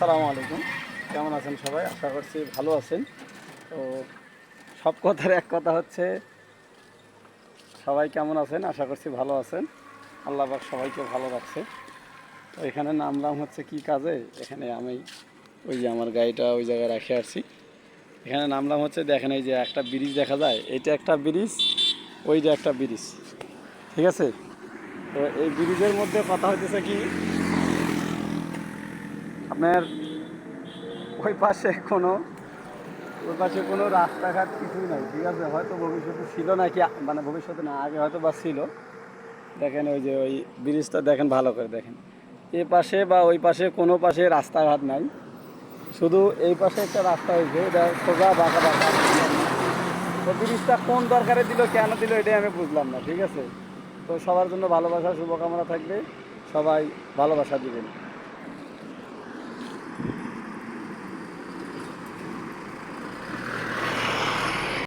আসসালামু আলাইকুম। কেমন আছেন সবাই? আশা করছি ভালো আছেন। তো সব কথার এক কথা হচ্ছে, সবাই কেমন আছেন? আশা করছি ভালো আছেন। আল্লাহ পাক সবাইকে ভালো রাখছে। তো এখানে নামলাম হচ্ছে কি কাজে? এখানে আমি ওই যে আমার গাড়িটা ওই জায়গায় রাখে আসছি। এখানে নামলাম হচ্ছে, দেখেন এই যে একটা ব্রিজ দেখা যায়। এটা একটা ব্রিজ, ওই যে একটা ব্রিজ। ঠিক আছে? তো এই ব্রিজের মধ্যে কথা হইতেছে কি আপনার ওই পাশে কোনো, ওই পাশে কোনো রাস্তাঘাট কিছুই নাই, ঠিক আছে? হয়তো ভবিষ্যতে ছিল নাকি মানে ভবিষ্যতে না, আগে হয়তো বা ছিল। দেখেন ওই যে ওই ব্রিজটা দেখেন, ভালো করে দেখেন। এ পাশে বা ওই পাশে কোনো পাশে রাস্তাঘাট নাই। শুধু এই পাশে একটা রাস্তা হয়েছে, এটা সোজা বাঁকা বাঁকা। তো ব্রিজটা কোন দরকারে দিল, কেন দিল, এটাই আমি বুঝলাম না, ঠিক আছে? তো সবার জন্য ভালোবাসা, শুভকামনা থাকবে। সবাই ভালোবাসা দিবেন।